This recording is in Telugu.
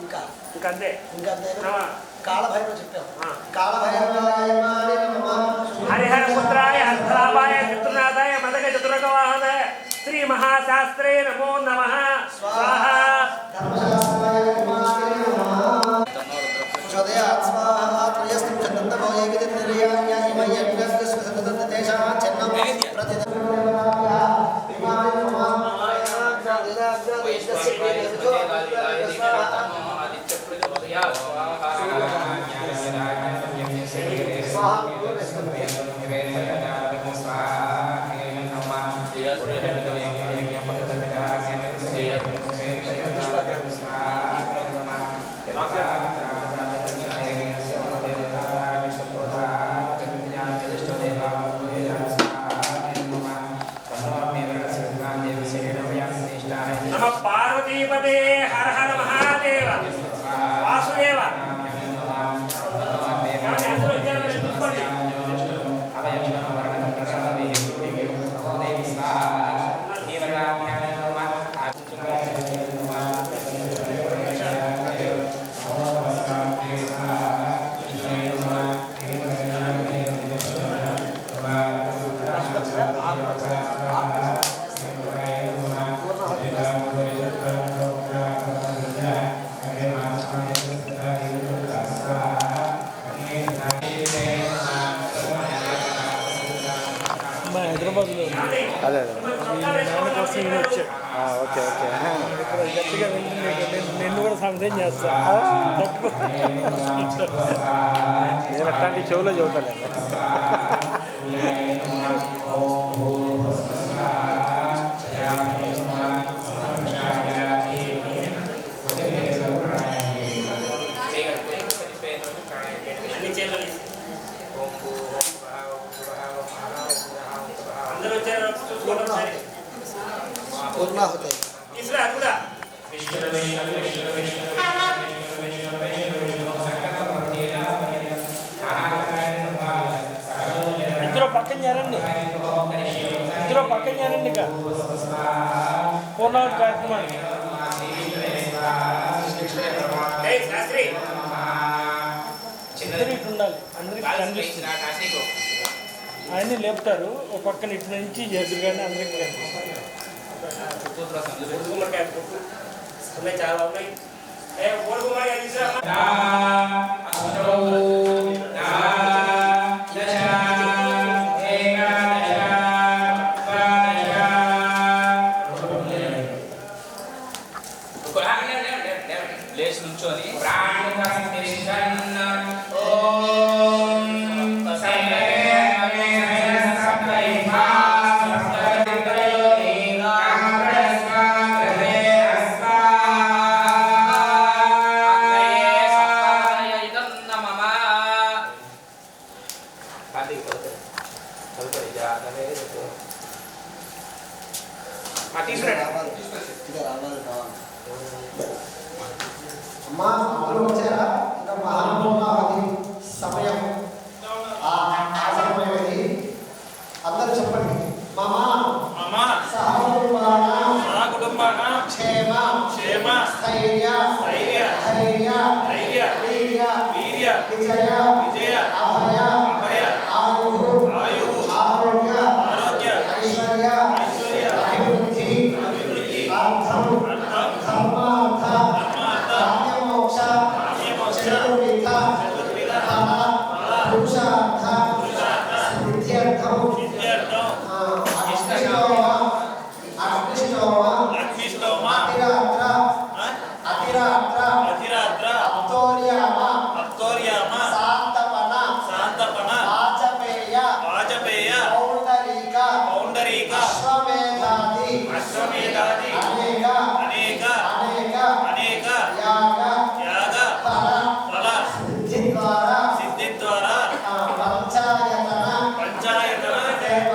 ఇంకా ఇంకంతే. ఇంకా ఆ, కాళభైరవ చెప్పాం. కాళభైరవాయ హరిహర పుత్రాయ హస్తలాభాయ చతుర్నాథాయ మదగ చతురగవాహనాయ శ్రీ మహాశాస్త్రే నమో నమ. స్వాహ. నమ ಸರ್ವದೇ అదే ఓకే ఓకే. గట్టిగా నిన్ను కూడా సందేహం చేస్తా. తప్పు. నేను అట్లాంటి చెవులో చదువుతాను చూసుకోండి ఒకసారి పూర్ణాహుతి తీసురా కూడా ఇద్దరు పక్కన చేరండి. ఇద్దరు పక్కన చేరండి ఇక. పూర్ణావతి కార్యక్రమానికి శాస్త్రి. ఇద్దరు ఇటు ఉండాలి. అందరికి కనిపిస్తుంది. ఆయన్ని లేపుతారు ఒక పక్కన ఇటు నుంచి ఎదురుగానే అందరికీ కనిపిస్తుంది చాలా ఉన్నాయి ఏ ఓడి पुरुषार्थ सिद्ध्यर्थम अष्टो वा अष्टो वा अष्टो वा अतिरात्र अतिरात्र अतिरात्र अप्तोर्याम अप्तोर्याम सान्तपन सान्तपन वाजपेय वाजपेय पौण्डरीक पौण्डरीक अश्वमेधादि अश्वमेधादि